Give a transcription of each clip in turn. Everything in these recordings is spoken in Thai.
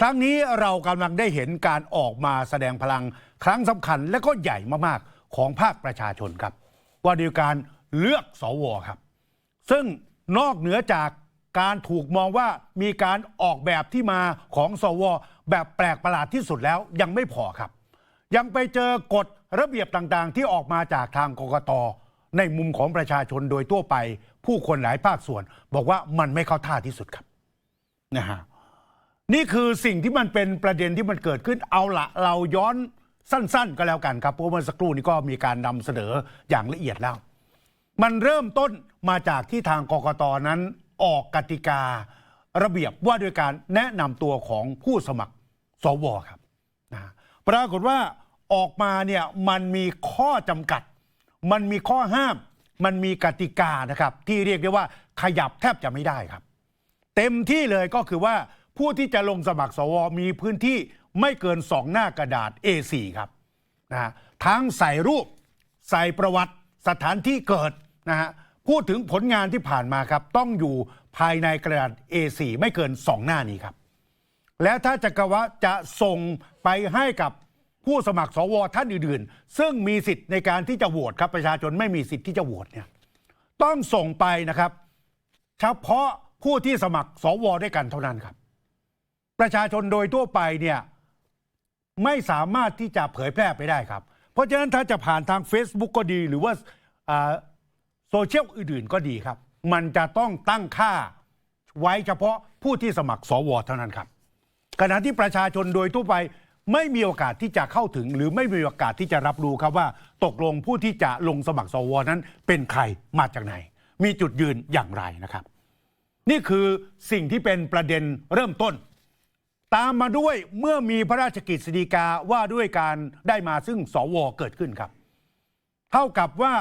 ครั้งนี้เรากำลังได้เห็นการออกมาแสดงพลังครั้งสำคัญและก็ใหญ่มากๆของภาคประชาชนครับ ว่าด้วยการเลือกสวครับ ซึ่งนอกเหนือจากการถูกมองว่ามีการออกแบบที่มาของสว แบบแปลกประหลาดที่สุดแล้วยังไม่พอครับ ยังไปเจอกฎระเบียบต่างๆ ที่ออกมาจากทางกกตในมุมของประชาชนโดยทั่วไป ผู้คนหลายภาคส่วน บอกว่ามันไม่เข้าท่าที่สุดครับนะฮะ นี่คือสิ่งที่มันเป็นประเด็นที่มันเกิดขึ้นเอาละเราย้อนสั้น ๆ ก็แล้วกันครับเพราะเมื่อสักครู่นี้ก็มีการนำเสนออย่างละเอียดแล้ว มันเริ่มต้นมาจากที่ทางกกตนั้นออกกติการะเบียบว่าด้วยการแนะนำตัวของผู้สมัครสวครับนะฮะปรากฏว่าออกมาเนี่ยมันมีข้อจำกัด มันมีข้อห้าม มันมีกติกานะครับ ที่เรียกได้ว่าขยับแทบจะไม่ได้ครับ เต็มที่เลยก็คือว่า ผู้ที่จะลงสมัครสวมีพื้นที่ไม่เกินสองหน้ากระดาษ A4 ครับนะฮะทั้งใส่รูป ใส่ประวัติสถานที่เกิดนะฮะพูดถึงผลงานที่ผ่านมาครับ ต้องอยู่ภายในกระดาษ A4 ไม่เกิน 2 หน้านี้ครับ แล้วถ้าจะกะว่าจะส่งไปให้กับผู้สมัครสวท่านอื่นๆ ซึ่งมีสิทธิ์ในการที่จะโหวตครับประชาชนไม่มีสิทธิ์ที่จะโหวตเนี่ยต้องส่งไปนะครับ เฉพาะผู้ที่สมัครสวด้วยกันเท่านั้นครับ ประชาชนโดยทั่วไปเนี่ยไม่สามารถที่จะเผยแพร่ไปได้ครับ เพราะฉะนั้นถ้าจะผ่านทาง Facebook ก็ดีหรือว่าโซเชียลอื่นๆก็ดีครับ มันจะต้องตั้งค่าไว้เฉพาะผู้ที่สมัครสวเท่านั้นครับขณะที่ประชาชนโดยทั่วไปไม่มีโอกาสที่จะเข้าถึง หรือไม่มีโอกาสที่จะรับรู้ครับว่า ตกลงผู้ที่จะลงสมัครสวนั้น เป็นใครมาจากไหน มีจุดยืนอย่างไรนะครับ นี่คือสิ่งที่เป็นประเด็นเริ่มต้น ตามมาด้วยเมื่อมีพระราชกิจสีกาว่าด้วยการได้มาซึ่งสวเกิดขึ้นครับ เท่ากับว่า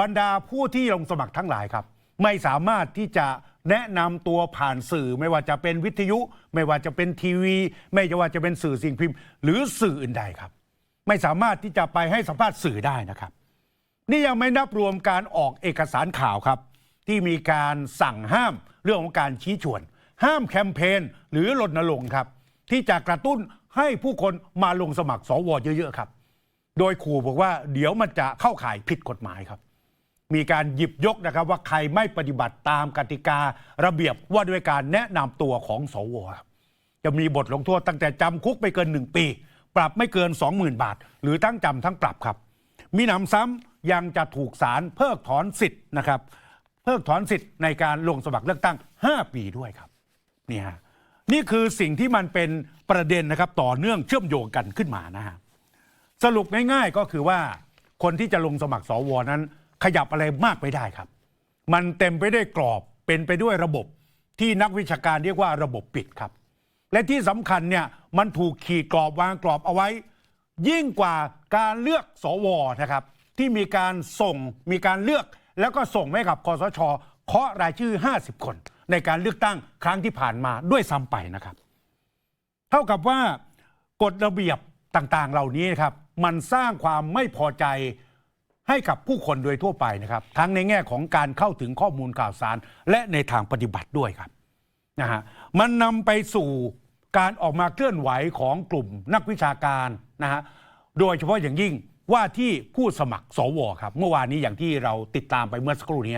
บรรดาผู้ที่ลงสมัครทั้งหลายครับ ไม่สามารถที่จะแนะนำตัวผ่านสื่อไม่ว่าจะเป็นวิทยุ ไม่ว่าจะเป็นทีวี ไม่ว่าจะเป็นสื่อสิ่งพิมพ์ หรือสื่ออื่นใดครับ ไม่สามารถที่จะไปให้สัมภาษณ์สื่อได้นะครับ นี่ยังไม่นับรวมการออกเอกสารข่าวครับ ที่มีการสั่งห้ามเรื่องของการชี้ชวน ห้ามแคมเปญหรือรณรงค์ครับ ที่จะกระตุ้นให้ผู้คนมาลงสมัครสวเยอะๆครับ โดยขู่บอกว่าเดี๋ยวมันจะเข้าข่ายผิดกฎหมายครับ มีการหยิบยกนะครับว่าใครไม่ปฏิบัติตามกติการะเบียบว่าด้วยการแนะนำตัวของสวจะมีบทลงโทษตั้งแต่จำคุกไม่เกิน1ปี ปรับไม่เกิน 20,000 บาท หรือทั้งจำทั้งปรับครับ มีหนำซ้ำยังจะถูกศาลเพิกถอนสิทธิ์นะครับ เพิกถอนสิทธิ์ในการลงสมัครเลือกตั้ง 5 ปีด้วยครับนี่ฮะ นี่คือสิ่งที่มันเป็นประเด็นนะครับต่อเนื่องเชื่อมโยงกันขึ้นมานะฮะสรุปง่ายๆก็คือว่าคนที่จะลงสมัครสวนั้น ขยับอะไรมากไม่ได้ครับ มันเต็มไปด้วยกรอบเป็นไปด้วยระบบที่นักวิชาการเรียกว่าระบบปิดครับ และที่สำคัญเนี่ยมันถูกขีดกรอบวางกรอบเอาไว้ ยิ่งกว่าการเลือกสวนะครับ ที่มีการส่งมีการเลือกแล้วก็ส่งให้กับคอสชเคาะรายชื่อ 50 คน ในการเลือกตั้งครั้งที่ผ่านมาด้วยซ้ำไปนะครับ เท่ากับว่ากฎระเบียบต่างๆ เหล่านี้นะครับมันสร้างความไม่พอใจให้กับผู้คนโดยทั่วไปนะครับ ทั้งในแง่ของการเข้าถึงข้อมูลข่าวสาร และในทางปฏิบัติด้วยครับนะฮะมันนำไปสู่การออกมาเคลื่อนไหวของกลุ่มนักวิชาการนะฮะโดยเฉพาะอย่างยิ่งว่าที่ผู้สมัครสวครับ เมื่อวานนี้อย่างที่เราติดตามไปเมื่อสักครู่นี้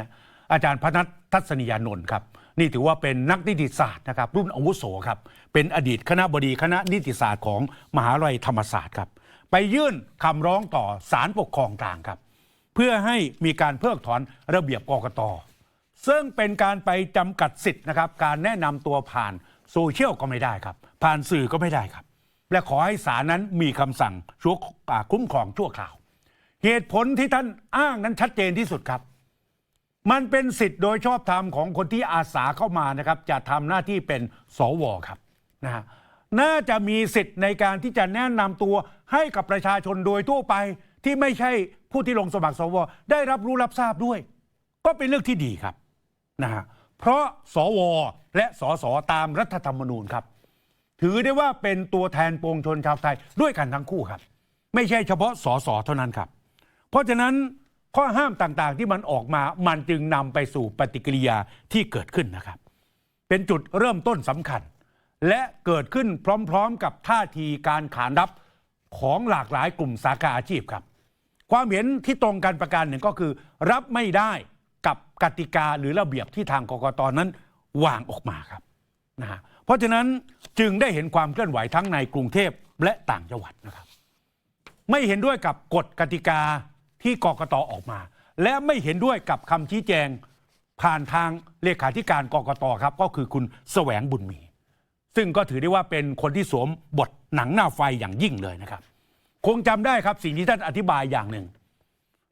อาจารย์พนัททัศนียานนท์ครับ นี่ถือว่าเป็นนักนิติศาสตร์นะครับ รุ่นอาวุโสครับ เป็นอดีตคณะบดีคณะนิติศาสตร์ของมหาวิทยาลัยธรรมศาสตร์ครับ ไปยื่นคำร้องต่อศาลปกครองกลางครับ เพื่อให้มีการเพิกถอนระเบียบกกตซึ่งเป็นการไปจำกัดสิทธิ์นะครับ การแนะนำตัวผ่านโซเชียลก็ไม่ได้ครับ ผ่านสื่อก็ไม่ได้ครับ และขอให้ศาลนั้นมีคำสั่งชั่วคุ้มครองชั่วคราว เหตุผลที่ท่านอ้างนั้นชัดเจนที่สุดครับ มันเป็นสิทธิ์โดยชอบธรรมของคนที่อาสาเข้ามานะครับ จะทำหน้าที่เป็นสวครับนะฮะน่าจะมีสิทธิ์ในการที่จะแนะนำตัวให้กับประชาชนโดยทั่วไป ที่ไม่ใช่ผู้ที่ลงสมัครสว ได้รับรู้รับทราบด้วย ก็เป็นเรื่องที่ดีครับนะฮะเพราะสว และสสตามรัฐธรรมนูญครับ ถือได้ว่าเป็นตัวแทนปวงชนชาวไทยด้วยกันทั้งคู่ครับ ไม่ใช่เฉพาะสสเท่านั้นครับ เพราะฉะนั้น ข้อห้ามต่างๆที่มันออกมามันจึงนำไปสู่ปฏิกิริยาที่เกิดขึ้นนะครับ เป็นจุดเริ่มต้นสำคัญ และเกิดขึ้นพร้อมๆ กับท่าทีการขานรับของหลากหลายกลุ่มสาขาอาชีพครับ ความเห็นที่ตรงกันประการหนึ่งก็คือ รับไม่ได้กับกติกาหรือระเบียบที่ทางกกตนั้นวางออกมาครับนะฮะเพราะฉะนั้นจึงได้เห็นความเคลื่อนไหวทั้งในกรุงเทพและต่างจังหวัดนะครับ ไม่เห็นด้วยกับกฎกติกา ที่กกตออกมา และไม่เห็นด้วยกับคำชี้แจงผ่านทางเลขาธิการกกตครับ ก็คือคุณแสวงบุญมี ซึ่งก็ถือได้ว่าเป็นคนที่สวมบทหนังหน้าไฟอย่างยิ่งเลยนะครับ คงจำได้ครับสิ่งที่ท่านอธิบายอย่างหนึ่ง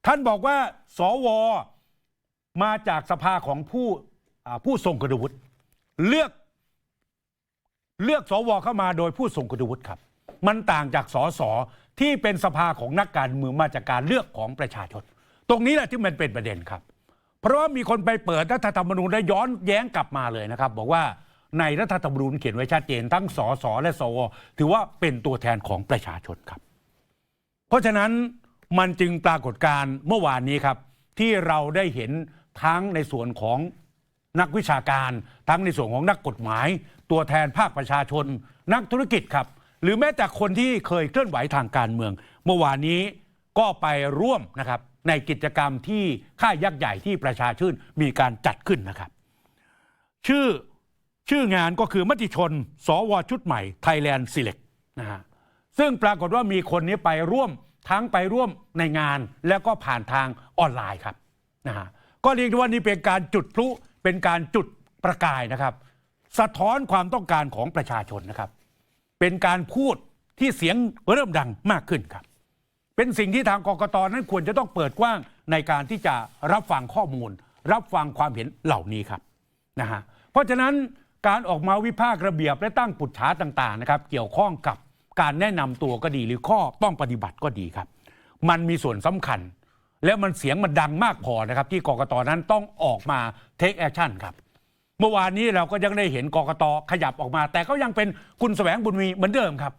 ท่านบอกว่าสวมาจากสภาของผู้ผู้ทรงคุณวุฒิเลือกเลือกสวเข้ามาโดยผู้ทรงคุณวุฒิครับ มันต่างจากสสที่เป็นสภาของนักการเมืองมาจากการเลือกของประชาชน ตรงนี้แหละที่มันเป็นประเด็นครับ เพราะว่ามีคนไปเปิดรัฐธรรมนูญและย้อนแย้งกลับมาเลยนะครับ บอกว่าในรัฐธรรมนูญเขียนไว้ชัดเจนทั้งสสและสวถือว่าเป็นตัวแทนของประชาชนครับ เพราะฉะนั้นมันจึงปรากฏการเมื่อวานนี้ครับ ที่เราได้เห็นทั้งในส่วนของนักวิชาการ ทั้งในส่วนของนักกฎหมาย ตัวแทนภาคประชาชน นักธุรกิจครับ หรือแม้แต่คนที่เคยเคลื่อนไหวทางการเมือง เมื่อวานนี้ก็ไปร่วมนะครับในกิจกรรมที่ค่ายยักษ์ใหญ่ที่ประชาชื่นมีการจัดขึ้นนะครับ ชื่อชื่องานก็คือมติชน สวชุดใหม่ Thailand Select นะฮะซึ่งปรากฏว่ามีคนนี้ไปร่วมทั้งไปร่วมในงานแล้วก็ผ่านทางออนไลน์ครับนะฮะก็เรียกได้ว่านี่เป็นการจุดพลุเป็นการจุดประกายนะครับ สะท้อนความต้องการของประชาชนนะครับ เป็นการพูดที่เสียงเริ่มดังมากขึ้นครับ เป็นสิ่งที่ทางกกตนั้นควรจะต้องเปิดกว้างในการที่จะรับฟังข้อมูล รับฟังความเห็นเหล่านี้ครับนะฮะเพราะฉะนั้นการออกมาวิพากษ์ระเบียบและตั้งปุจฉาต่างๆนะครับ เกี่ยวข้องกับการแนะนำตัวก็ดีหรือข้อต้องปฏิบัติก็ดีครับ มันมีส่วนสำคัญ และมันเสียงมันดังมากพอนะครับ ที่กกตนั้นต้องออกมา take action ครับ เมื่อวานนี้เราก็ยังได้เห็นกกตขยับออกมา แต่ก็ยังเป็นคุณแสวงบุญมีเหมือนเดิมครับ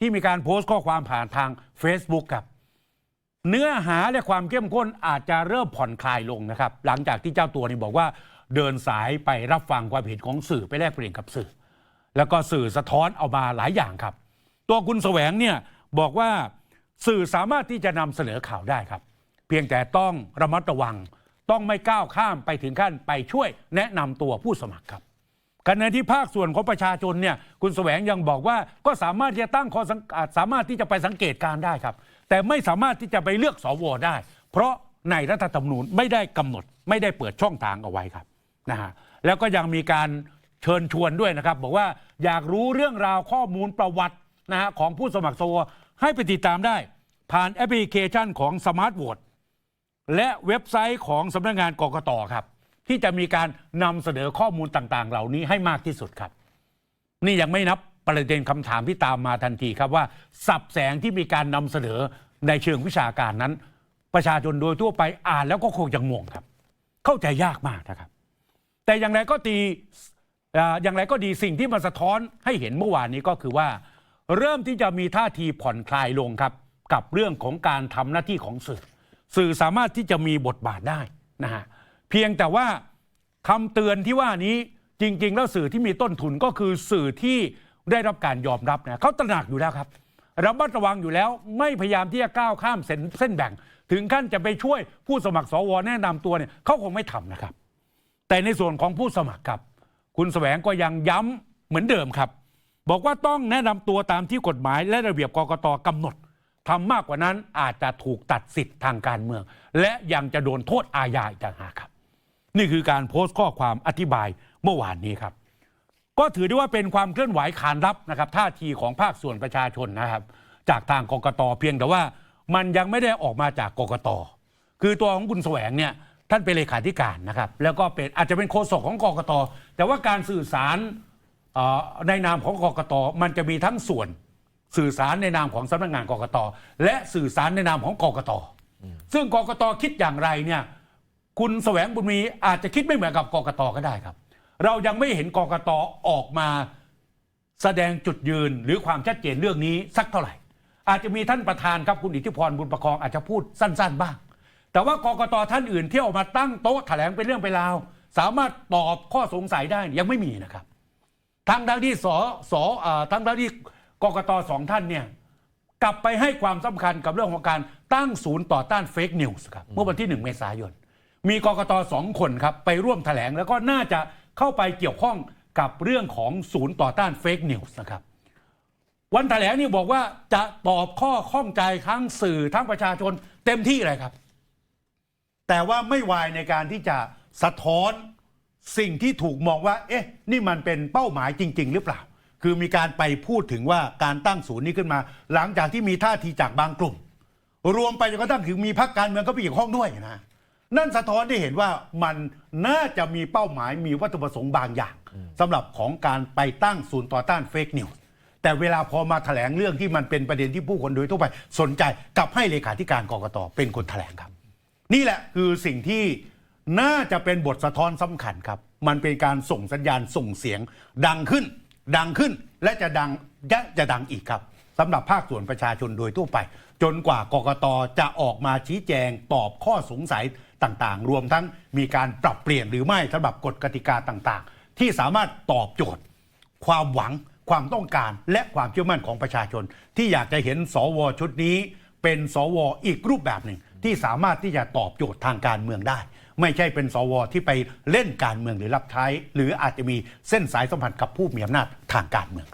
ที่มีการโพสต์ข้อความผ่านทาง Facebook ครับ เนื้อหาและความเข้มข้นอาจจะเริ่มผ่อนคลายลงนะครับ หลังจากที่เจ้าตัวนี่บอกว่า เดินสายไปรับฟังความเห็นของสื่อไปแลกเปลี่ยนกับสื่อ แล้วก็สื่อสะท้อนเอามาหลายอย่างครับ ตัวคุณแสวงเนี่ยบอกว่าสื่อสามารถที่จะนำเสนอข่าวได้ครับ เพียงแต่ต้องระมัดระวัง ต้องไม่ก้าวข้ามไปถึงขั้นไปช่วยแนะนำตัวผู้สมัครครับขณะที่ภาคส่วนของประชาชนเนี่ยคุณแสวงยังบอกว่าก็สามารถที่จะตั้งข้อสังาสามารถที่จะไปสังเกตการได้ครับ แต่ไม่สามารถที่จะไปเลือกสวได้ เพราะในรัฐธรรมนูญไม่ได้กำหนด ไม่ได้เปิดช่องทางเอาไว้ครับนะฮะแล้วก็ยังมีการเชิญชวนด้วยนะครับ บอกว่าอยากรู้เรื่องราวข้อมูลประวัตินะฮะของผู้สมัครสวให้ไปติดตามได้ ผ่านแอปพลิเคชันของสมาร์ทโหวต และเว็บไซต์ของสำนักงานกกตครับ ที่จะมีการนำเสนอข้อมูลต่างๆ เหล่านี้ให้มากที่สุดครับ นี่ยังไม่นับประเด็นคำถามที่ตามมาทันทีครับว่า สับแสงที่มีการนำเสนอในเชิงวิชาการนั้น ประชาชนโดยทั่วไปอ่านแล้วก็คงจะงงครับ เข้าใจยากมากนะครับ แต่อย่างไรก็ดีอ่าอย่างไรก็ดีสิ่งที่มันสะท้อนให้เห็นเมื่อวานนี้ก็คือว่า เริ่มที่จะมีท่าทีผ่อนคลายลงครับ กับเรื่องของการทำหน้าที่ของสื่อ สื่อสามารถที่จะมีบทบาทได้นะฮะเพียงแต่ว่าคำเตือนที่ว่านี้จริง ๆ แล้วสื่อที่มีต้นทุนก็คือสื่อที่ได้รับการยอมรับนะเขาตระหนักอยู่แล้วครับระมัดระวังอยู่แล้วไม่พยายามที่จะก้าวข้ามเส้นเส้นแบ่ง ถึงขั้นจะไปช่วยผู้สมัครสวแนะนำตัวเนี่ยเขาคงไม่ทำนะครับ แต่ในส่วนของผู้สมัครครับ คุณแสวงก็ยังย้ำเหมือนเดิมครับ บอกว่าต้องแนะนำตัวตามที่กฎหมายและระเบียบกกตกำหนด ทำมากกว่านั้นอาจจะถูกตัดสิทธิ์ทางการเมือง และยังจะโดนโทษอาญาอีกต่างหากครับ นี่คือการโพสต์ข้อความอธิบายเมื่อวานนี้ครับ ก็ถือได้ว่าเป็นความเคลื่อนไหวขานรับนะครับท่าทีของภาคส่วนประชาชนนะครับ จากทางกกตเพียงแต่ว่ามันยังไม่ได้ออกมาจากกกตคือตัวของคุณแสวงเนี่ยท่านเป็นเลขาธิการนะครับ แล้วก็เป็นอาจจะเป็นโฆษกของกกตแต่ว่าการสื่อสารในนามของกกตมันจะมีทั้งส่วน สื่อสารในนามของสำนักงานกกตและสื่อสารในนามของกกตซึ่งกกตคิดอย่างไรเนี่ยคุณแสวงบุญมีอาจจะคิดไม่เหมือนกับกกตก็ได้ครับ เรายังไม่เห็นกกตออกมาแสดงจุดยืนหรือความชัดเจนเรื่องนี้สักเท่าไหร่ อาจจะมีท่านประธานครับคุณอิทธิพรบุญประคองอาจจะพูดสั้น ๆ บ้าง แต่ว่ากกตท่านอื่นที่ออกมาตั้งโต๊ะแถลงเป็นเรื่องเป็นราว สามารถตอบข้อสงสัยได้ยังไม่มีนะครับทั้งทั้งที่สสอ่าทั้งทั้งที่ กกตสองท่านเนี่ยกลับไปให้ความสำคัญกับเรื่องของการตั้งศูนย์ต่อต้านเฟกนิวส์ครับเมื่อวันที่หนึ่งเมษายน มีกกตสองคนครับไปร่วมแถลงแล้วก็น่าจะเข้าไปเกี่ยวข้องกับเรื่องของศูนย์ต่อต้านเฟกนิวส์นะครับวันแถลงนี่บอกว่าจะตอบข้อข้องใจทั้งสื่อทั้งประชาชนเต็มที่เลยครับ แต่ว่าไม่วายในการที่จะสะท้อนสิ่งที่ถูกมองว่า เอ๊ะ นี่มันเป็นเป้าหมายจริง ๆ หรือเปล่า คือมีการไปพูดถึงว่าการตั้งศูนย์นี้ขึ้นมา หลังจากที่มีท่าทีจากบางกลุ่ม รวมไปจนกระทั่งถึงมีพรรคการเมืองก็ไปเกี่ยวข้องด้วยนะนั่นสะท้อนได้เห็นว่ามันน่าจะมีเป้าหมายมีวัตถุประสงค์บางอย่างสำหรับของการไปตั้งศูนย์ต่อต้านเฟกนิวส์แต่เวลาพอมาแถลงเรื่องที่มันเป็นประเด็นที่ผู้คนโดยทั่วไป สนใจกลับให้เลขาธิการกกตเป็นคนแถลงครับ นี่แหละคือสิ่งที่น่าจะเป็นบทสะท้อนสำคัญครับ มันเป็นการส่งสัญญาณส่งเสียงดังขึ้น ดังขึ้นและจะดังและจะดังอีกครับสำหรับภาคส่วนประชาชนโดยทั่วไป จนกว่ากกตจะออกมาชี้แจงตอบข้อสงสัยต่างๆ รวมทั้งมีการปรับเปลี่ยนหรือไม่สำหรับกฎกติกาต่างๆ ที่สามารถตอบโจทย์ ความหวังความต้องการและความเชื่อมั่นของประชาชน ที่อยากจะเห็นสวชุดนี้ เป็นสวอีกรูปแบบหนึ่งที่สามารถที่จะตอบโจทย์ทางการเมืองได้ ไม่ใช่เป็นสวที่ไปเล่นการเมืองหรือรับใช้ หรืออาจจะมีเส้นสายสัมพันธ์กับผู้มีอำนาจทางการเมือง